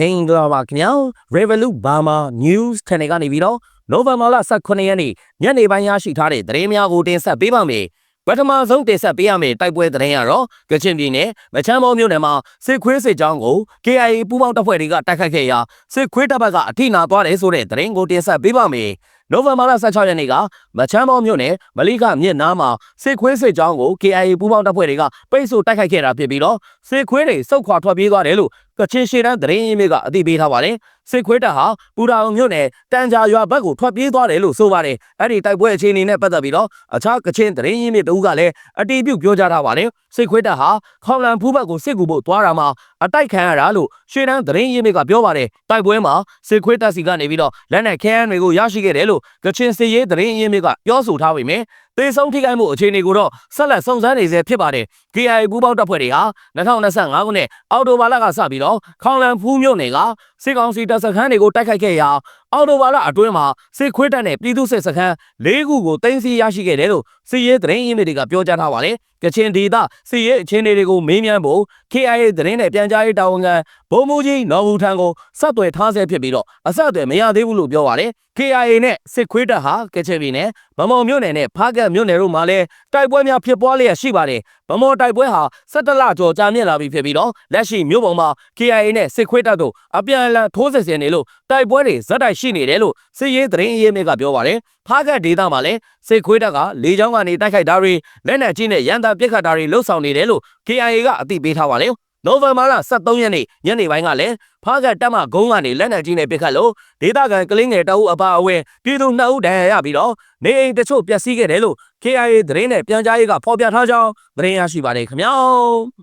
မင်္ဂလာပါခင်ဗျာ Revolut Burma News Channel ကနေပြီးတော့နိုဝင်ဘာလ18ရက်နေ့ညနေပိုင်းရရှိထားတဲ့သတင်းများကိုတင်ဆက်ပေးပါမယ်ပထမဆုံးတင်ဆက်ပေးရမယ့်တိုက်ပွဲသတင်းကတော့ကချင်ပြည်နယ်မချမ်းမောမြို့နယ်မှာစစ်ခွေးစစ်ကြောင်းကို KIA ပူးပေါင်းတပ်ဖွဲ့တွေကတိုက်ခတ်ခဲ့ရာစစ်ခွေးတပ်ဘက်ကအထိနာသွားတယ်ဆိုတဲ့သတင်းကိုတင်ဆက်ပေးပါမယ်နိုဝင်ဘာလ16ရက်နေ့က မချမ်းမောမြို့နယ်မလိကမြစ်နားမှာစစ်ခွေးစစ်ကြောင်းကို KIA ပူးပေါင်းတပ်ဖွဲ့တွေကပိတ်ဆို့တိုက်ခိုက်ခဲ့တာဖြစ်ပြီးတော့စစ်ခွေးတွေစုတ်ခွာထွက်ပြေးသွားတယ်လို့ကချင်ရှေ့တန်းသတင်းရင်းမြစ်ကအသိပေးထားပါတယ်စစ်ခွေးတပ်ဟာပူတာအောင်မြို့နယ်တန်ကြာရွာဘက်ကိုထွက်ပြေးသွားတယ်လို့ဆိုပါတယ်အဲ့ဒီတိုက်ပွဲအခြေအနေနဲ့ပတ်သက်ပြီးတော့အခြားကချင်သတင်းရင်းမြစ်တို့ကလည်းအတီးပြုတ်ပြောကြားထားပါတယ်စစ်ခွေးတပ်ဟာခေါင်လန်ဖူးဘက်ကိုစစ်ကူဖို့သွားတာမှာအတိုက်ခံရတာလို့ရှေ့တန်းသတင်းရင်းမြစ်ကပြောပါတယ်တိုက်ပွဲမှာစစ်ခွေးတပ်စီကနေပြီးတော့လက်နက်ခဲယမ်းတွေကိုရရှိခဲ့တယ်လို့ကချင်စစ်ရေးသတင်းရင်းမြစ်ကပြောဆိုထားပေမယ့် သေဆုံးထိခိုက်မှုအခြေအနေကိုတော့ဆက်လက်စုံစမ်းနေဆဲဖြစ်ပါတယ် KIA ပူးပေါင်းတပ်ဖွဲ့တွေဟာ2025ခုနှစ်အောက်တိုဘာလကစပြီးတော့ခေါင်လန်ဖူးမြို့နယ်ကစစ်ကောင်စီတပ်စခန်းတွေကိုတိုက်ခိုက်ခဲ့ရာအော်တိုဘာလအတွင်းမှာစစ်ခွေးတပ်နဲ့ပြည်သူစစ်စခန်း၄ခုကိုတင်စီရရှိခဲ့တယ်လို့စစ်ရေးသတင်းရင်းမြစ်တွေကပြောကြားထားပါတယ်။ကချင်ဒေသစစ်ရေးအခြေအနေတွေကိုမေးမြန်းဖို့ KIA သတင်းနဲ့ပြန်ကြားရေးတာဝန်ခံဗိုလ်မှူးကြီးနော်ဘူးထံကိုဆက်သွယ်ထားဆဲဖြစ်ပြီးတော့အဆက်အသွယ်မရသေးဘူးလို့ပြောပါတယ်။ KIA နဲ့စစ်ခွေးတပ်ဟာကချင်ပြည်နယ် ဗမော်မြို့နယ်နဲ့ဖားကတ်မြို့နယ်တို့မှာလည်းတိုက်ပွဲများဖြစ်ပွားလျက်ရှိပါတယ်။ဗမော်တိုက်ပွဲဟာ17လကျော်ကြာမြင့်လာပြီဖြစ်ပြီးတော့လက်ရှိမြို့ပေါ်မှာ KIA နဲ့စစ်ခွေးတပ်တို့အပြန်အလှန်ထိုးစစ်ဆင်နေလို့တိုက်ပွဲတွေဇက်တိုက်ရှိနေတယ်လို့စစ်ရေးသတင်းအရေးမြစ်ကပြောပါတယ်။ဖားကတ်ဒေသမှာလည်းစစ်ခွေးတပ်ကလေကြောင်းကနေတိုက်ခိုက်တာတွေလက်နက်ကြီးနဲ့ရန်တာပစ်ခတ်တာတွေလှုပ်ဆောင်နေတယ်လို့ KIA ကအသိပေးထားပါတယ်။ နိုဝင်ဘာလ23ရက်နေ့ညနေပိုင်းကလည်းဖားကတ်တပ်မဂုံးကနေလက်နက်ကြီးနဲ့ပစ်ခတ်လို့ဒေသခံကလင်းငယ်တအုပ်အပါအဝင်ပြည်သူ2ဦးဒဏ်ရာရပြီးတော့နေအိမ်တချို့ပျက်စီးခဲ့တယ်လို့ KIA သတင်းနဲ့ပြန်ကြားရေးကဖော်ပြထားကြောင်းသတင်းရရှိပါတယ်ခင်ဗျာ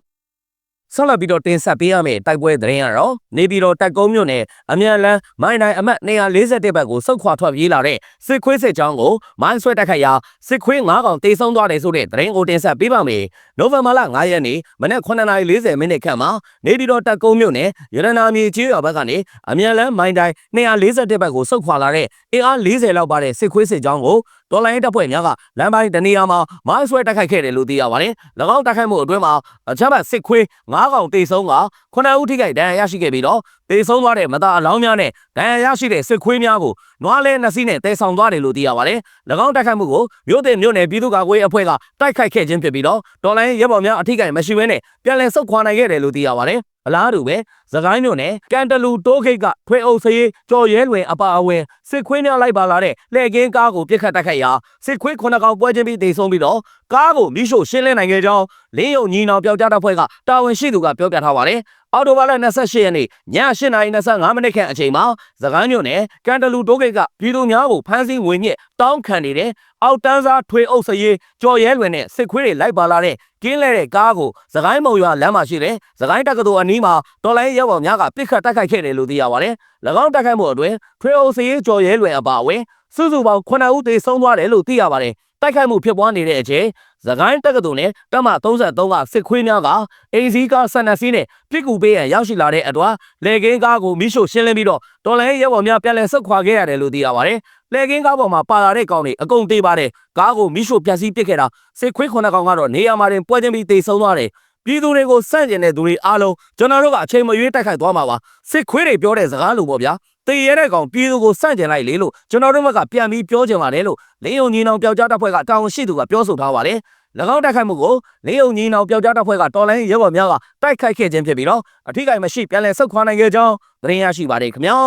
။ ဆက်လက်ပြီးတော့တင်ဆက်ပေးရမယ့်တိုက်ပွဲသတင်းကတော့နေပြည်တော်တက်ကုန်းမြို့နယ်အမြန်လန်းမိုင်းတိုင်းအမှတ်241ဘက်ကိုစုတ်ခွာထွက်ပြေးလာတဲ့စစ်ခွေးစစ်ကြောင်းကိုမိုင်းဆွဲတိုက်ခိုက်ရာစစ်ခွေး9កောင်တေဆုံးသွားတယ်ဆိုတဲ့သတင်းကိုတင်ဆက်ပေးပါမယ်။နိုဝင်ဘာလ9ရက်နေ့မနက်9:40မိနစ်ခန့်မှာနေပြည်တော်တက်ကုန်းမြို့နယ်ရတနာမြေကျေးရွာဘက်ကနေအမြန်လန်းမိုင်းတိုင်း241ဘက်ကိုစုတ်ခွာလာတဲ့အင်အား40လောက်ပါတဲ့စစ်ခွေးစစ်ကြောင်းကို တော်လိုင်းတပ်ဖွဲ့များကလမ်းပိုင်းတနေရာမှာမိုင်းဆွဲတိုက်ခိုက်ခဲ့တယ်လို့သိရပါတယ်။၎င်းတိုက်ခိုက်မှုအတွင်းမှာအချက်ဘစစ်ခွေး9កောင်တေဆုံးက9ဦးထိခိုက်ဒဏ်ရာရရှိခဲ့ပြီးတော့တေဆုံးသွားတဲ့မသားအလောင်းများနဲ့ဒဏ်ရာရရှိတဲ့စစ်ခွေးများကိုနွားလဲနှစ်စီးနဲ့တဲဆောင်သွားတယ်လို့သိရပါတယ်။၎င်းတိုက်ခိုက်မှုကိုမြို့တင်မြို့နယ်ပြည်သူ့ကာကွယ်ရေးအဖွဲ့ကတိုက်ခိုက်ခဲ့ခြင်းဖြစ်ပြီးတော့တော်လိုင်းရဲဘော်များအထိခိုက်မရှိဘဲနဲ့ပြန်လည်ဆုတ်ခွာနိုင်ခဲ့တယ်လို့သိရပါတယ်။ အလားတူပဲသခိုင်းမြို့နယ်ကန်တလူတိုးခိတ်ကထွေအုပ်စရေးကြော်ရဲလွင်အပါအဝင်စစ်ခွေးများလိုက်ပါလာတဲ့လှည့်ကင်းကားကိုပြစ်ခတ်တိုက်ခိုက်ရာစစ်ခွေးခုနှစ်ကောင်ပွဲချင်းပြီးတေဆုံးပြီးတော့ကားကိုမိရှို့ရှင်းလင်းနိုင်ခဲ့ကြောင်းလင်းယုံညီနောင်ပျောက်ကြားတပ်ဖွဲ့ကတာဝန်ရှိသူကပြောပြထားပါတယ်။ အော်တိုဘာလ28ရက်နေ့ည8:25မိနစ်ခန့်အချိန်မှာသခိုင်းမြို့နယ်ကန်တလူတိုးခိတ်ကပြည်သူများကိုဖမ်းဆီးဝင်ညစ်တောင်းခံနေတဲ့အောက်တန်းစားထွေအုပ်စရေးကြော်ရဲလွင်နဲ့စစ်ခွေးတွေလိုက်ပါလာတဲ့ကင်းလဲတဲ့ကားကိုသခိုင်းမုံရွာလမ်းမှာရှိတဲ့သခိုင်းတက္ကသိုလ်အနီးမှာတော်လိုင်းရဲဘော်များကပစ်ခတ်တိုက်ခိုက်ခဲ့တယ်လို့သိရပါတယ်။၎င်းတိုက်ခိုက်မှုအတွင်းထွေအုပ်စရေးကြော်ရဲလွင်အပါအဝင်စုစုပေါင်း9ဦးသေဆုံးသွားတယ်လို့သိရပါတယ်။တိုက်ခိုက်မှုဖြစ်ပွားနေတဲ့အချိန် သခိုင်းတက္ကသိုလ်နဲ့တပ်မ33ကစစ်ခွေးများကအိမ်စည်းကားဆက်နှစ်စီးနဲ့ပြစ်ကူပေးရန်ရောက်ရှိလာတဲ့အတွက်လေကင်းကားကိုမိရှို့ရှင်းလင်းပြီးတော့တော်လိုင်းရဲဘော်များပြန်လည်ဆုတ်ခွာခဲ့ရတယ်လို့သိရပါတယ်။လေကင်းကားပေါ်မှာပါလာတဲ့ကောင်တွေအကုန်တေးပါတယ်။ကားကိုမိရှို့ပြက်စီးပစ်ခဲ့တာစစ်ခွေးခုနှစ်ကောင်ကတော့နေရာမှာတင်ပွဲချင်းပြီးတေဆုံးသွားတယ်။ပြည်သူတွေကိုစန့်ကျင်တဲ့သူတွေအားလုံးကျွန်တော်တို့ကအချိန်မရွေးတိုက်ခိုက်သွားမှာပါစစ်ခွေးတွေပြောတဲ့စကားလိုပေါ့ဗျာ တေရတဲ့ကောင်ပြည်သူကိုစန့်ကျင်လိုက်လေလို့ကျွန်တော်တို့ဘက်ကပြန်ပြီးပြောချင်ပါတယ်လို့လင်းယုံညီနောင်ပျောက်ကြားတပ်ဖွဲ့ကတာဝန်ရှိသူကပြောဆိုထားပါတယ်၎င်းတိုက်ခိုက်မှုကိုလင်းယုံညီနောင်ပျောက်ကြားတပ်ဖွဲ့ကတော်လိုင်းရဲဘော်များကတိုက်ခိုက်ခဲ့ခြင်းဖြစ်ပြီးတော့အထိကိမရှိပြန်လည်ဆုတ်ခွာနိုင်ခဲ့ကြောင်းသတင်းရရှိပါတယ်ခင်ဗျာ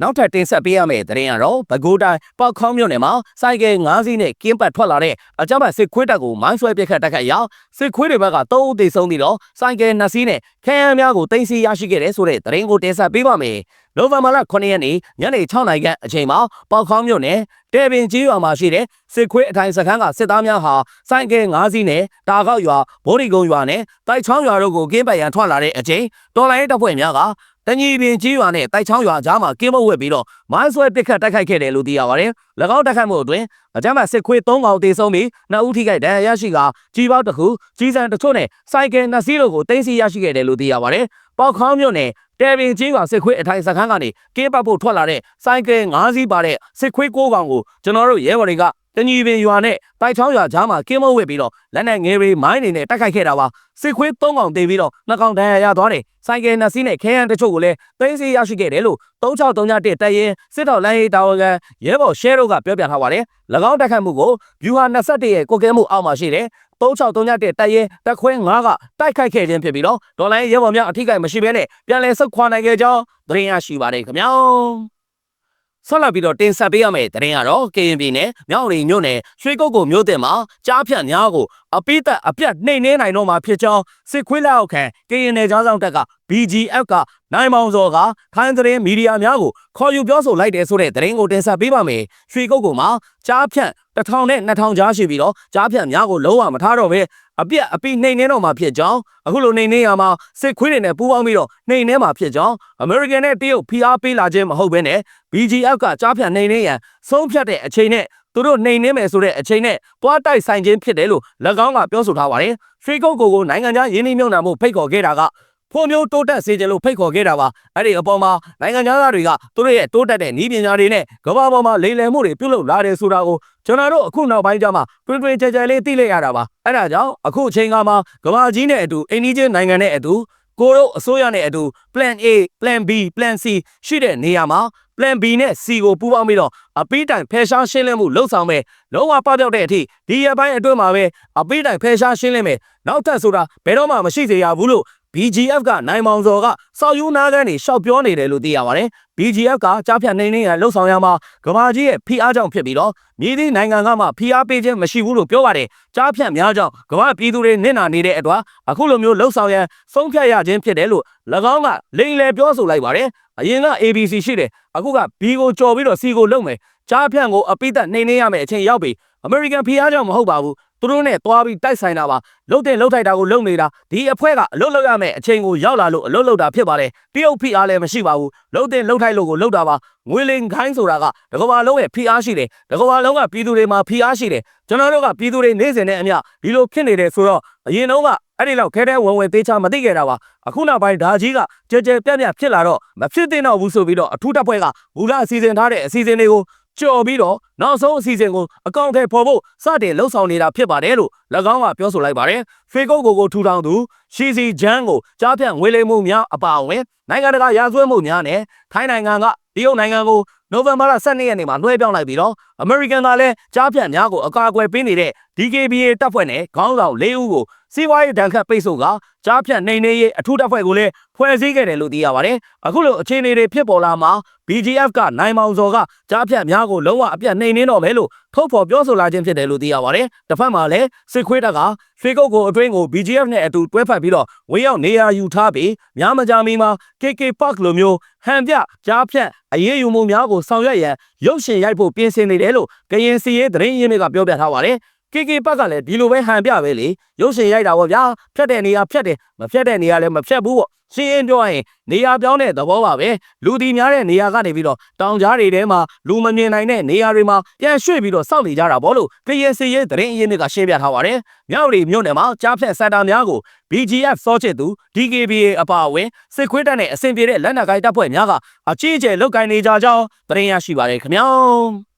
နောက်ထပ်တင်ဆက်ပေးရမယ့်သတင်းကတော့ပဲခူးတိုင်းပောက်ခေါင်းမြို့နယ်မှာစိုက်ကယ်၅စီးနဲ့ကင်းပတ်ထွက်လာတဲ့အကြမ်းဖက်စစ်ခွေးတပ်ကိုမိုင်းဆွဲပစ်ခတ်တိုက်ခိုက်ရာစစ်ခွေးတွေဘက်က၃ဦးသေဆုံးပြီးတော့စိုက်ကယ်၂စီးနဲ့ခဲယမ်းများကိုတင်စီရရှိခဲ့တဲ့ဆိုတဲ့သတင်းကိုတင်ဆက်ပေးပါမယ်။ နိုဝင်ဘာလ9ရက်နေ့ညနေ6နာရီခန့်အချိန်မှာပောက်ခေါင်းမြို့နယ်တဲပင်ကြီးရွာမှာရှိတဲ့စစ်ခွေးအထိုင်စခန်းကစစ်သားများဟာစိုက်ကယ်၅စီးနဲ့တာကောက်ရွာဗော်ဒီကုန်းရွာနဲ့တိုက်ချောင်းရွာတို့ကိုကင်းပတ်ရန်ထွက်လာတဲ့အချိန်တော်လိုင်းတပ်ဖွဲ့များက တညီပင်ကြီးရွာနဲ့တိုက်ချောင်းရွာကြားမှာကင်းမဝက်ပြီးတော့မိုင်းဆွဲပစ်ခတ်တိုက်ခိုက်ခဲ့တယ်လို့သိရပါတယ်။၎င်းတိုက်ခိုက်မှုအတွင်းအကြမ်းဖက်စစ်ခွေး၃កောင်တေဆုံးပြီးနှစ်ဦးထိခိုက်ဒဏ်ရာရရှိကကြီးပေါက်တစ်ခုကြီးစံတချို့နဲ့စိုက်ကယ်နှစ်စီးတို့ကိုတင်စီရရှိခဲ့တယ်လို့သိရပါတယ်။ပေါက်ခေါင်းမြို့နယ်တဲပင်ကြီးရွာစစ်ခွေးအထိုင်စခန်းကနေကင်းပတ်ဖို့ထွက်လာတဲ့စိုက်ကယ်၅စီးပါတဲ့စစ်ခွေး၉កောင်ကိုကျွန်တော်တို့ရဲဘော်တွေက တညီပင်ရွာနဲ့တိုက်ချောင်းရွာကြားမှာကင်းမဝစ်ပြီးတော့လက်နက်ငယ်တွေမိုင်းတွေနဲ့တိုက်ခိုက်ခဲ့တာပါစစ်ခွေး၃កောင်တင်ပြီးတော့နှစ်កောင်ဒဏ်ရာရသွားတယ်ဆိုင်ကယ်နှစ်စီးနဲ့ခဲယမ်းတချို့ကိုလည်းသိမ်းဆည်းရရှိခဲ့တယ်လို့3631တပ်ရင်းစစ်တော်လိုင်းရေးတာဝန်ခံရဲဘော်ရှဲတို့ကပြောပြထားပါတယ်၎င်းတိုက်ခိုက်မှုကိုဗျူဟာ21ရဲ့ကိုကဲမှုအောက်မှာရှိတယ်3631တပ်ရင်းတပ်ခွဲ9ကတိုက်ခိုက်ခဲ့ခြင်းဖြစ်ပြီးတော့ဒေါ်လာရဲဘော်များအထိကိမရှိဘဲနဲ့ပြန်လည်ဆုတ်ခွာနိုင်ခဲ့ကြောင်းသတင်းရရှိပါတယ်ခင်ဗျာ ဆက်လက်ပြီးတော့တင်ဆက်ပေးရမယ့်သတင်းကတော့ကရင်ပြည်နယ်မြောက်ရီမြို့နယ်ရွှေကုတ်ကိုမြို့တင်မှာကြားဖြတ်များကိုအပိသက်အပြတ်နှိမ်နှင်းနိုင်တော့မှာဖြစ်ကြောင်းစစ်ခွေးလက်အောက်ခံကရင်နယ်ကြားဆောင်တပ်က BGF ကနိုင်မောင်စော်ကခိုင်းသတင်းမီဒီယာများကိုခေါ်ယူပြောဆိုလိုက်တယ်ဆိုတဲ့သတင်းကိုတင်ဆက်ပေးပါမယ်ရွှေကုတ်ကိုမှာကြားဖြတ်တစ်ထောင်နဲ့နှစ်ထောင်ကြားရှိပြီးတော့ကြားဖြတ်များကိုလုံးဝမထားတော့ဘဲအပြက်အပိနှိမ်နှင်းတော့မှာဖြစ်ကြောင်းအခုလိုနှိမ်နှင်းရမှာစစ်ခွေးတွေနဲ့ပူးပေါင်းပြီးတော့နှိမ်နှင်းမှာဖြစ်ကြောင်းအမေရိကန်နဲ့တရုတ်ဖိအားပေးလာခြင်းမဟုတ်ဘဲနဲ့ BGF ကကြားဖြတ်နှိမ်နှင်းရန်ဆုံးဖြတ်တဲ့အချိန်နဲ့သူတို့နှိမ်နှင်းမယ်ဆိုတဲ့အချိန်နဲ့တွားတိုက်ဆိုင်ခြင်းဖြစ်တယ်လို့၎င်းကပြောဆိုထားပါတယ်။ရွှေကုတ်ကိုကိုနိုင်ငံခြားယင်းနှိမ့်မြုံနာမှုဖိတ်ခေါ်ခဲ့တာက ဖို့မျိုးတိုးတက်စေခြင်းလို့ဖိတ်ခေါ်ခဲ့တာပါအဲ့ဒီအပေါ်မှာနိုင်ငံသားတွေကသူတို့ရဲ့တိုးတက်တဲ့ဤပညာတွေနဲ့ကမ္ဘာပေါ်မှာလိမ်လည်မှုတွေပြုလုပ်လာတယ်ဆိုတာကိုကျွန်တော်တို့အခုနောက်ပိုင်းကျမှတွင်တွင်ကြဲကြဲလေးသိလိုက်ရတာပါအဲ့ဒါကြောင့်အခုအချိန်ကမှကမ္ဘာကြီးနဲ့အတူအိန္ဒိယနိုင်ငံနဲ့အတူကိုတို့အစိုးရနဲ့အတူ plan A plan B plan C ရှိတဲ့နေရာမှာ plan B နဲ့ C ကိုပူးပေါင်းပြီးတော့အပိတိုင်ဖယ်ရှားရှင်းလင်းမှုလှုပ်ဆောင်မယ်လုံးဝပပြောက်တဲ့အထိဒီရပိုင်းအတွင်းမှာပဲအပိတိုင်ဖယ်ရှားရှင်းလင်းမယ်နောက်ထပ်ဆိုတာဘယ်တော့မှမရှိစေရဘူးလို့ BGF ကနိုင်မောင်စော်ကစောက်ယူနာခန်းနေရှောက်ပြောနေတယ်လို့သိရပါတယ် BGF ကကြားဖြတ်နေနေရလှုပ်ဆောင်ရမှာကဘာကြီးရဲ့ဖိအားကြောင့်ဖြစ်ပြီးတော့မြေသည့်နိုင်ငံကမှဖိအားပေးခြင်းမရှိဘူးလို့ပြောပါတယ်ကြားဖြတ်များကြောင့်ကဘာပြည်သူတွေနစ်နာနေတဲ့အတွက်အခုလိုမျိုးလှုပ်ဆောင်ရန်ဆုံးဖြတ်ရခြင်းဖြစ်တယ်လို့၎င်းကလိန်လေပြောဆိုလိုက်ပါတယ်အရင်က ABC ရှိတယ်အခုက B ကိုကြော်ပြီးတော့ C ကိုလုံမယ်ကြားဖြတ်ကိုအပိသက်နှိမ်နှင်းရမယ်အချိန်ရောက်ပြီ American ဖိအားကြောင့်မဟုတ်ပါဘူး သူတို့နဲ့တွားပြီးတိုက်ဆိုင်တာပါလှုပ်တဲ့လှုပ်ထိုက်တာကိုလှုပ်နေတာဒီအဖွဲကအလုတ်လောက်ရမယ်အချိန်ကိုရောက်လာလို့အလုတ်လောက်တာဖြစ်ပါတယ်တရုတ်ဖိအားလည်းမရှိပါဘူးလှုပ်တဲ့လှုပ်ထိုက်လို့ကိုလှုပ်တာပါငွေလင်ခိုင်းဆိုတာကတကဘာလုံးရဲ့ဖိအားရှိတယ်တကဘာလုံးကပြည်သူတွေမှာဖိအားရှိတယ်ကျွန်တော်တို့ကပြည်သူတွေနေစဉ်နဲ့အမျှဒီလိုဖြစ်နေတယ်ဆိုတော့အရင်တုန်းကအဲ့ဒီလောက်ခဲတဲ့ဝင်ဝင်သေးချာမသိခဲ့တာပါအခုနောက်ပိုင်းဓာကြီးကကြဲကြဲပြန့်ပြန့်ဖြစ်လာတော့မဖြစ်သင့်တော့ဘူးဆိုပြီးတော့အထူးတပ်ဖွဲ့ကမူလအစီအစဉ်ထားတဲ့အစီအစဉ်တွေကို ကြော်ပြီးတော့နောက်ဆုံးအစီအစဉ်ကိုအကောင့်ထဲပေါ်ဖို့စတင်လှုပ်ဆောင်နေတာဖြစ်ပါတယ်လို့၎င်းကပြောဆိုလိုက်ပါတယ်ဖေကုတ်ကိုကိုထူထောင်သူရှီစီဂျန်ကိုကြားဖြန့်ငွေလိမ်မှုများအပါအဝင်နိုင်ငံတကာရာဇဝတ်မှုများနဲ့ထိုင်းနိုင်ငံကတရုတ်နိုင်ငံကိုနိုဝင်ဘာလ12ရက်နေ့မှာလွှဲပြောင်းလိုက်ပြီးတော့အမေရိကန်ကလည်းကြားဖြန့်များကိုအကာအကွယ်ပေးနေတဲ့ DKBA တပ်ဖွဲ့နဲ့ခေါင်းဆောင်၄ဦးကို စီးပွားရေးဒဏ်ခတ်ပိတ်ဆို့ကကြားဖြန့်နေနေရေးအထူးတပ်ဖွဲ့ကိုလည်းဖွဲ့စည်းခဲ့တယ်လို့သိရပါတယ်အခုလိုအခြေအနေတွေဖြစ်ပေါ်လာမှာ BGF ကနိုင်မောင်စော်ကကြားဖြတ်များကိုလုံးဝအပြတ်နှိမ်နှင်းတော့မယ်လို့ထုတ်ဖော်ပြောဆိုလာခြင်းဖြစ်တယ်လို့သိရပါတယ်။တစ်ဖက်မှာလည်းစစ်ခွေးတပ်ကရွှေကုတ်ကိုအတွင်းကို BGF နဲ့အတူတွဲဖက်ပြီးတော့ဝင်းရောက်နေရာယူထားပြီးများမကြမီမှာ KK Park လိုမျိုးဟန်ပြကြားဖြတ်အရေးယူမှုများကိုဆောင်ရွက်ရန်ရုပ်ရှင်ရိုက်ဖို့ပြင်ဆင်နေတယ်လို့ကရင်စီရေးသတင်းရင်းမြစ်ကပြောပြထားပါတယ်။ KK ဘက်ကလည်းဒီလိုပဲဟန်ပြပဲလေရုပ်ရှင်ရိုက်တာပေါ့ဗျာဖြတ်တဲ့နေရာဖြတ်တယ်မဖြတ်တဲ့နေရာလည်းမဖြတ်ဘူးပေါ့ရှင်းရင်ပြောရရင်နေရာပြောင်းတဲ့သဘောပါပဲလူတီများတဲ့နေရာကနေပြီးတော့တောင်ကြားတွေထဲမှာလူမမြင်နိုင်တဲ့နေရာတွေမှာပြန်ရွှေ့ပြီးတော့စောင့်နေကြတာပေါ့လို့ကရင်စီရဲ့သတင်းအရင်းမြစ်ကရှင်းပြထားပါတယ်မြောက်ရီမြို့နယ်မှာကြားဖြတ်စက်တာများကို BGF စောချစ်သူ DKBA အပါအဝင်စစ်ခွေးတပ်နဲ့အဆင်ပြေတဲ့လက်နက်ကိုင်တပ်ဖွဲ့များကအကြီးအကျယ်လုတ်ကင်နေကြကြောင်းသတင်းရရှိပါတယ်ခင်ဗျာ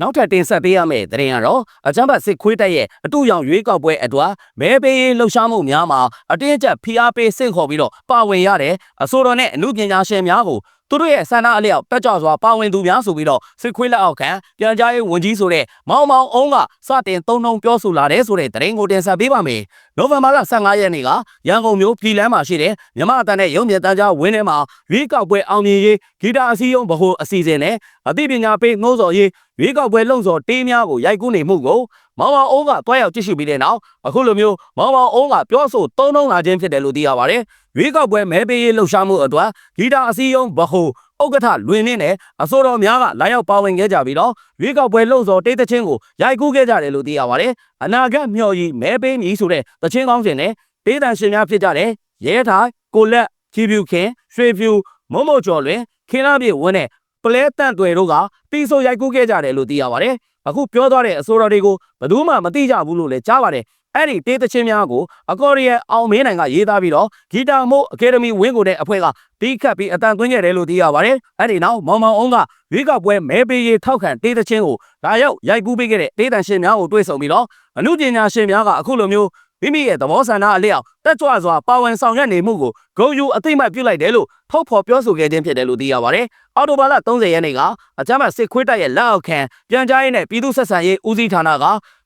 နောက်ထပ်တင်ဆက်ပေးရမယ့်သတင်းကတော့အကြမ်းဖက်စစ်ခွေးတပ်ရဲ့အတူရောင်ရွေးကောက်ပွဲအတွက်မဲပေးရေးလှုပ်ရှားမှုများမှာအတင်းအကျပ်ဖိအားပေးဆင့်ခေါ်ပြီးတော့ပါဝင်ရတဲ့အဆိုတော်နဲ့အမှုပညာရှင်များကို သူတို့ရဲ့ဆန္ဒအလျောက်တက်ကြွစွာပါဝင်သူများဆိုပြီးတော့စစ်ခွေးလက်အောက်ခံပြန်ကြားရေးဝန်ကြီးဆိုတဲ့မောင်မောင်အုံးကစတင်သုံးနှုံပြောဆိုလာတဲ့ဆိုတဲ့သတင်းကိုတင်ဆက်ပေးပါမယ်။နိုဝင်ဘာလ15ရက်နေ့ကရန်ကုန်မြို့ပြည်လန်းမှာရှိတဲ့မြမအတန်နဲ့ရုံမြတန်းကြားဝင်းထဲမှာရွေးကောက်ပွဲအောင်မြင်ရေးဂီတာအစည်းအရုံးဗဟိုအစီအစဉ်နဲ့အသိပညာပေးနှိုးဆော်ရေးရွေးကောက်ပွဲလုံဆော်တေးများကိုရိုက်ကူးနေမှုကို မောင်မောင်အုံးကတွားရောက်ကြည့်ရှုပြီးတဲ့နောက်အခုလိုမျိုးမောင်မောင်အုံးကပြောဆိုသုံးနှုံလာခြင်းဖြစ်တယ်လို့သိရပါတယ်။ရွေးကောက်ပွဲမဲပေးရေးလှုပ်ရှားမှုအတွက်ဂီတာအစည်းအရုံးဗဟိုဥက္ကဋ္ဌလွင်နဲ့အစိုးရများကလာရောက်ပါဝင်ခဲ့ကြပြီးတော့ရွေးကောက်ပွဲလှုပ်ဆော်တေးသချင်းကိုရိုက်ကူးခဲ့ကြတယ်လို့သိရပါတယ်။အနာဂတ်မျှော်ရည်မဲပေးမည်ဆိုတဲ့သချင်းကောင်းစဉ်နဲ့တေးတန်ရှင်များဖြစ်ကြတဲ့ရဲထိုင်ကိုလက်ချီဖြူခင်ရွှေဖြူမုံမို့ကျော်လွင်ခင်းလာပြေဝင်းနဲ့ပလဲတန့်တွေတို့ကတီဆိုရိုက်ကူးခဲ့ကြတယ်လို့သိရပါတယ်။ အခုပြောသွားတဲ့အစိုးရတွေကိုဘယ်သူမှမသိကြဘူးလို့လည်းကြားပါတယ်အဲ့ဒီတေးသချင်းများကိုအကော်ရီယန်အောင်မင်းနိုင်ကရေးသားပြီးတော့ဂီတာမို့အကယ်ဒမီဝင်းကိုတဲ့အဖွဲ့ကတီးခတ်ပြီးအတန်သွင်းခဲ့တယ်လို့သိရပါတယ်အဲ့ဒီနောက်မောင်မောင်အောင်ကရွေးကောက်ပွဲမဲပေးရေးထောက်ခံတေးသချင်းကိုဒါရောက်ရိုက်ကူးပေးခဲ့တဲ့တေးတန်ရှင်များကိုတွေ့ဆုံပြီးတော့အမှုပညာရှင်များကအခုလိုမျိုး မိမိရဲ့သဘောဆန္ဒအလျောက်တက်ကြွစွာပါဝင်ဆောင်ရွက်နေမှုကိုဂုဏ်ယူအသိမှတ်ပြုလိုက်တယ်လို့ထုတ်ဖော်ပြောဆိုခဲ့ခြင်းဖြစ်တယ်လို့သိရပါတယ်။အော်တိုဘာလ30ရက်နေ့ကအကြမ်းဖက်စစ်ခွေးတပ်ရဲ့လက်အောက်ခံပြန်ကြားရေးနဲ့ပြည်သူ့ဆက်ဆံရေးဦးစီးဌာနက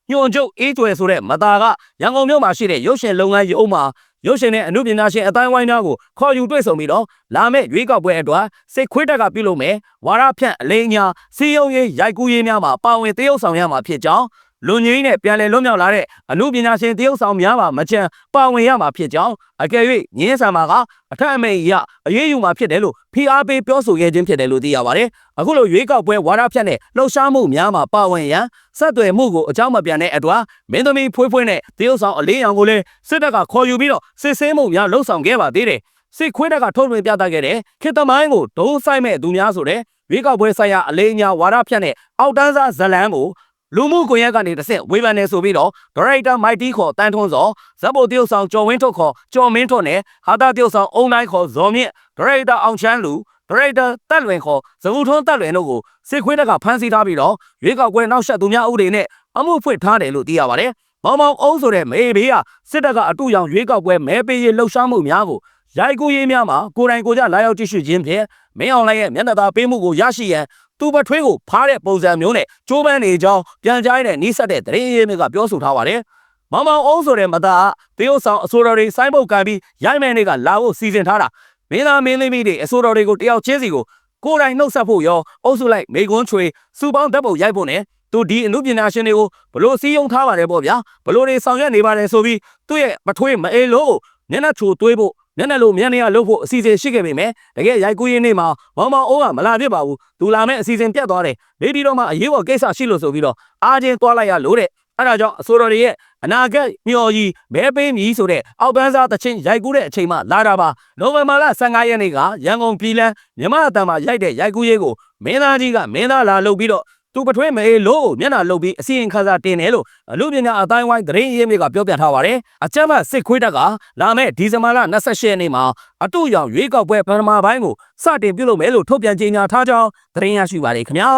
ညွန်ချုပ်အေးကျွယ်ဆိုတဲ့မသားကရန်ကုန်မြို့မှာရှိတဲ့ရုပ်ရှင်လုပ်ငန်းရုံးမှာရုပ်ရှင်နဲ့အမှုပညာရှင်အတိုင်းဝိုင်းများကိုခေါ်ယူတွေ့ဆုံပြီးတော့လာမယ့်ရွေးကောက်ပွဲအတွက်စစ်ခွေးတပ်ကပြုလုပ်မယ်ဝါရဖြန့်အလေးညာစီယုံရေးရိုက်ကူးရေးများမှာပါဝင်တရုပ်ဆောင်ရမှာဖြစ်ကြောင်း လူငင်းနဲ့ပြန်လည်လွတ်မြောက်လာတဲ့အမှုပညာရှင်တရုပ်ဆောင်များပါမချမ်းပါဝင်ရမှာဖြစ်ကြောင်းအကယ်၍ငင်းဆန်မှာကအထက်အမိန်အရအရေးယူမှာဖြစ်တယ်လို့ဖိအားပေးပြောဆိုခဲ့ခြင်းဖြစ်တယ်လို့သိရပါတယ်။အခုလိုရွေးကောက်ပွဲဝါဒဖြတ်နဲ့လှုပ်ရှားမှုများမှာပါဝင်ရန်ဆက်သွယ်မှုကိုအကြောင်းမပြန်တဲ့အတွက်မင်းသမီးဖွေးဖွေးနဲ့တရုပ်ဆောင်အလေးရောင်ကိုလည်းစစ်တပ်ကခေါ်ယူပြီးတော့စစ်ဆေးမှုများလှုပ်ဆောင်ခဲ့ပါသေးတယ်။စစ်ခွေးတပ်ကထုတ်လွှင့်ပြသခဲ့တဲ့ခေတ္တမိုင်းကိုဒိုးဆိုင်မဲ့သူများဆိုတဲ့ရွေးကောက်ပွဲဆိုင်ရာအလေးညာဝါဒဖြတ်နဲ့အောက်တန်းစားဇလန်းကို လူမှုကွန်ရက်ကနေတစ်ဆင့်ဝေဖန်နေဆိုပြီးတော့ဒရိုက်တာမိုက်တီခေါ်တန်းထွန်းစောဇက်ဘိုတရုတ်ဆောင်ကျော်ဝင်းထုတ်ခေါ်ကျော်မင်းထွန်းနဲ့ဟာတာတရုတ်ဆောင်အုံတိုင်းခေါ်ဇော်မြင့်ဒရိုက်တာအောင်ချမ်းလူဒရိုက်တာတက်လွင်ခေါ်ဇဂူထွန်းတက်လွင်တို့ကိုစစ်ခွေးတပ်ကဖမ်းဆီးထားပြီးတော့ရွေးကောက်ပွဲနောက်ဆက်သူများဥပဒေနဲ့အမှုဖွင့်ထားတယ်လို့သိရပါတယ်။မောင်မောင်အုံးဆိုတဲ့မေဘေးကစစ်တပ်ကအတူရောင်ရွေးကောက်ပွဲမဲပေးရေးလှုပ်ရှားမှုများကိုရိုက်ကူးရေးများမှာကိုယ်တိုင်ကိုယ်ကျလာရောက်ကြည့်ရှုခြင်းဖြင့်မင်းအောင်လှိုင်ရဲ့မျက်နှာသာပေးမှုကိုရရှိရန် သူပထွေးကိုဖားတဲ့ပုံစံမျိုးနဲ့ကြိုးပမ်းနေကြောင်းပြန်ကြားရတဲ့နှိစက်တဲ့တရင်ရေးမြကပြောဆိုထားပါတယ်။မောင်မောင်အုံးဆိုတဲ့မသားကတေးဥဆောင်အဆိုတော်တွေစိုင်းပုတ်ကန်ပြီးရိုက်မဲနေကလာဖို့စီစဉ်ထားတာမင်းသားမင်းသမီးတွေအဆိုတော်တွေကိုတယောက်ချင်းစီကိုကိုယ်တိုင်နှုတ်ဆက်ဖို့ရောအုပ်စုလိုက်မိကွန်းချွေစူပေါင်းဓာတ်ပုံရိုက်ဖို့နဲ့သူဒီအမှုပညာရှင်တွေကိုဘလို့စီးယုံထားပါတယ်ပေါ့ဗျာဘလို့တွေဆောင်ရွက်နေပါတယ်ဆိုပြီးသူ့ရဲ့မထွေးမအေးလို့မျက်နှာချိုသွေးဖို့ မျက်နှာလိုမျက်နှာရလှုပ်ဖို့အစီအစဉ်ရှိခဲ့ပေမဲ့တကယ်ရိုက်ကူးရင်းနေ့မှာမောင်မောင်အိုးကမလာဖြစ်ပါဘူးသူလာမဲ့အစီအစဉ်ပြတ်သွားတယ်နေပြည်တော်မှာအရေးပေါ်ကိစ္စရှိလို့ဆိုပြီးတော့အားချင်းသွားလိုက်ရလို့တဲ့အဲ့ဒါကြောင့်အစိုးရတွေရဲ့အနာဂတ်မျှော်ကြီးမဲပေးမည်ဆိုတဲ့အောက်ပန်းစားတချင်းရိုက်ကူးတဲ့အချိန်မှလာတာပါနိုဝင်ဘာလ15ရက်နေ့ကရန်ကုန်ပြည်လန်းမြမအတန်မှာရိုက်တဲ့ရိုက်ကူးရေးကိုမင်းသားကြီးကမင်းသားလာလုပ်ပြီးတော့ သူပထွေးမေလို့မျက်နှာလုတ်ပြီးအစီရင်ခံစာတင်တယ်လို့အလူပညာအတိုင်းဝိုင်းသတင်းရင်းမြစ်ကပြောပြထားပါတယ်။အကြမ်းဖက်စစ်ခွေးတပ်ကလာမယ့်ဒီဇင်ဘာလ28ရက်နေ့မှာအတူရောင်ရွေးကောက်ပွဲပထမပိုင်းကိုစတင်ပြုလုပ်မယ်လို့ထုတ်ပြန်ကြေညာထားကြောင်းသတင်းရရှိပါတယ်ခင်ဗျာ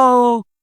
။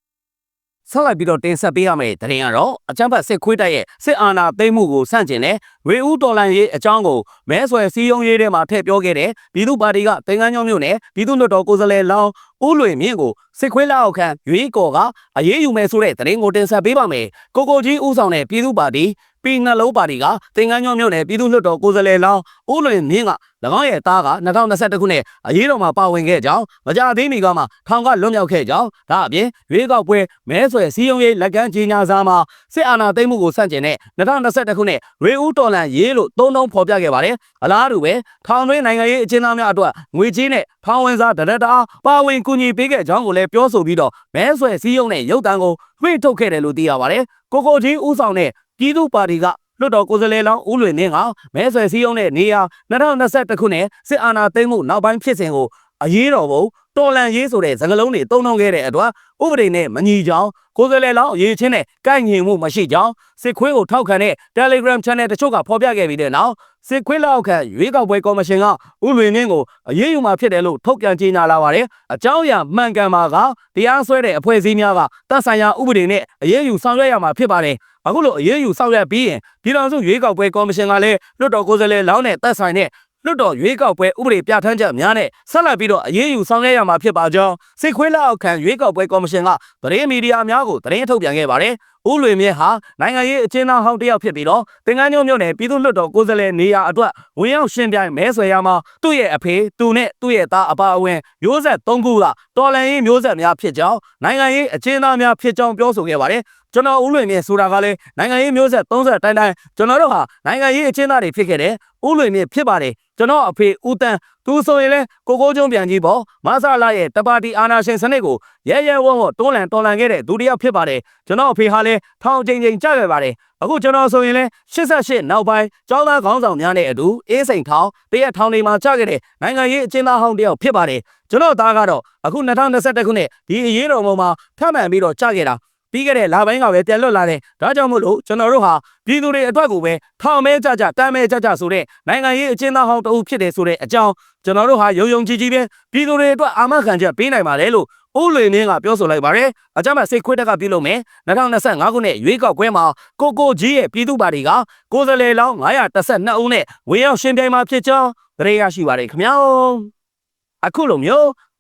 ဆက်လိုက်ပြီးတော့တင်ဆက်ပေးရမယ့်သတင်းကတော့အကြမ်းဖက်စစ်ခွေးတပ်ရဲ့စစ်အာဏာသိမ်းမှုကိုဆန့်ကျင်တဲ့ဝေဦးတော်လန်ရေးအကြောင်းကိုမဲဆွယ်စည်းရုံးရေးထဲမှာထည့်ပြောခဲ့တဲ့ပြည်သူ့ပါတီကတင်ကန်းညောင်းမြို့နယ်ပြည်သူ့လွှတ်တော်ကိုယ်စားလှယ်လောင်းဦးလွင်မြင့်ကိုစစ်ခွေးလက်အောက်ခံရွေးကော်ကအရေးယူမယ်ဆိုတဲ့သတင်းကိုတင်ဆက်ပေးပါမယ်။ကိုကိုကြီးဦးဆောင်တဲ့ပြည်သူ့ပါတီ ပြည်နှလုံးပါတီကတင်ကန်းညောင်းမြို့နယ်ပြည်သူ့လွှတ်တော်ကိုယ်စားလှယ်လောင်းဦးလွင်မြင့်က၎င်းရဲ့သားက2021ခုနှစ်အရေးတော်မှာပါဝင်ခဲ့ကြောင်းမကြသေးမီကမှထောင်ကလွတ်မြောက်ခဲ့ကြောင်းဒါအပြင်ရွေးကောက်ပွဲမဲဆွယ်စည်းရုံးရေးလက်ကမ်းကြီးညာစာမှာစစ်အာဏာသိမ်းမှုကိုဆန့်ကျင်တဲ့2021ခုနှစ်ရေဦးတော်လန်ရေးလို့သုံးလုံးဖော်ပြခဲ့ပါတယ်အလားတူပဲထောင်တွင်းနိုင်ငံရေးအကျဉ်းသားများအတွက်ငွေကြေးနဲ့ထောင်ဝင်စားတရက်တာပါဝင်ကူညီပေးခဲ့ကြောင်းကိုလည်းပြောဆိုပြီးတော့မဲဆွယ်စည်းရုံးတဲ့ရုပ်တံကိုဝှေ့ထုတ်ခဲ့တယ်လို့သိရပါတယ်ကိုကိုကြီးဦးဆောင်တဲ့ ပြည်သူ့ပါတီကလွှတ်တော်ကိုယ်စားလှယ်လောင်းဦးလွင်နှင်းကမဲဆွယ်စည်းရုံးတဲ့နေရာ2021ခုနှစ်စစ်အာဏာသိမ်းမှုနောက်ပိုင်းဖြစ်စဉ်ကို အရေးတော်ပုံတော်လန်ရေးဆိုတဲ့စကားလုံးတွေတုံ့နှောင်းခဲ့တဲ့အတွက်ဥပဒေနဲ့မညီကြောင်းကိုယ်စားလှယ်လောင်းအရေးချင်းနဲ့ကိုက်ညီမှုမရှိကြောင်းစစ်ခွေးကိုထောက်ခံတဲ့ Telegram Channel တချို့ကဖော်ပြခဲ့ပြီးတဲ့နောက်စစ်ခွေးလောက်ခံရွေးကောက်ပွဲကော်မရှင်ကဥလွင်မြင့်ကိုအရေးယူမှာဖြစ်တယ်လို့ထုတ်ပြန်ကြေညာလာပါတယ်။အကြောင်းအရာမှန်ကန်မှာကတရားစွဲတဲ့အဖွဲ့အစည်းများကတပ်ဆိုင်ရာဥပဒေနဲ့အရေးယူဆောင်ရွက်ရမှာဖြစ်ပါတယ်။အခုလိုအရေးယူဆောင်ရွက်ပြီးရင်ပြည်ထောင်စုရွေးကောက်ပွဲကော်မရှင်ကလည်းလွှတ်တော်ကိုယ်စားလှယ်လောင်းနဲ့တပ်ဆိုင်တဲ့ လွတ်တော်ရွေးကောက်ပွဲဥပဒေပြဋ္ဌာန်းချက်များနဲ့ဆက်လက်ပြီးတော့အရေးယူဆောင်ရွက်ရမှာဖြစ်ပါကြောင်းစစ်ခွေးလက်အောက်ခံရွေးကောက်ပွဲကော်မရှင်ကသတင်းမီဒီယာများကိုသတင်းထုတ်ပြန်ခဲ့ပါတယ်။ဦးလွင်မြင့်ဟာနိုင်ငံရေးအကျဉ်းသားဟောင်းတစ်ယောက်ဖြစ်ပြီးတော့တင်ကန်းညုံမြို့နယ်ပြည်သူ့လွှတ်တော်ကိုယ်စားလှယ်နေရာအတွက်ဝင်ရောက်ရှင်းပြိုင်မဲဆွယ်ရမှာသူ့ရဲ့အဖေသူနဲ့သူ့ရဲ့သားအပါအဝင်မျိုးဆက်၃ခုကတော်လန်ရေးမျိုးဆက်များဖြစ်ကြောင်းနိုင်ငံရေးအကျဉ်းသားများဖြစ်ကြောင်းပြောဆိုခဲ့ပါတယ်။ ကျွန်တော်ဦးလွင်မြင့်ဆိုတာကလည်းနိုင်ငံရေးမျိုးဆက်30တိုင်းတိုင်းကျွန်တော်တို့ဟာနိုင်ငံရေးအကျဉ်းသားတွေဖြစ်ခဲ့တယ်။ဦးလွင်မြင့်ဖြစ်ပါတယ်။ကျွန်တော်အဖေဦးတန်းသူဆိုရင်လဲကိုကိုကျုံပြန်ကြီးပေါ့မဆလာရဲ့တပါတီအာနာရှင်စနစ်ကိုရဲရဲဝံ့ဝံ့တွန်းလှန်တော်လှန်ခဲ့တဲ့ဒုတိယဖြစ်ပါတယ်ကျွန်တော်အဖေဟာလဲထောင်ချိန်ချိန်ကြခဲ့ပါတယ်အခုကျွန်တော်ဆိုရင်လဲ88နောက်ပိုင်းကျောင်းသားခေါင်းဆောင်များနဲ့အတူအေးစိန်ထောင်တရက်ထောင်တွေမှာကြခဲ့တဲ့နိုင်ငံရေးအကျဉ်းသားဟောင်းတယောက်ဖြစ်ပါတယ်ကျွန်တော်သားကတော့အခု2021ခုနှစ်ဒီအရေးတော်ပုံမှာထပ်မံပြီးတော့ကြခဲ့တာ ပြီးခဲ့တဲ့လပိုင်းကပဲပြန်လွတ်လာတယ်ဒါကြောင့်မို့လို့ကျွန်တော်တို့ဟာပြည်သူတွေအတွက်ကိုပဲထောင်မဲကြကြတမ်းမဲကြကြဆိုတဲ့နိုင်ငံရေးအကျဉ်းသားဟောင်းတအုပ်ဖြစ်တယ်ဆိုတဲ့အကြောင်းကျွန်တော်တို့ဟာယုံယုံကြည်ကြည်ပဲပြည်သူတွေအတွက်အာမခံချက်ပေးနိုင်ပါတယ်လို့ဦးလွေမင်းကပြောဆိုလိုက်ပါတယ်အကြမ်းဖက်စိတ်ခွေးတက်ကပြုလုပ်မယ်2025ခုနှစ်ရွေးကောက်ပွဲမှာကိုကိုကြီးရဲ့ပြည်သူပါတီကကိုယ်စားလှယ်လောင်း912ဦးနဲ့ဝင်ရောက်ရှင်ပြိုင်မှာဖြစ်ကြောင်းကြေရရှိပါတယ်ခင်ဗျာအခုလိုမျိုး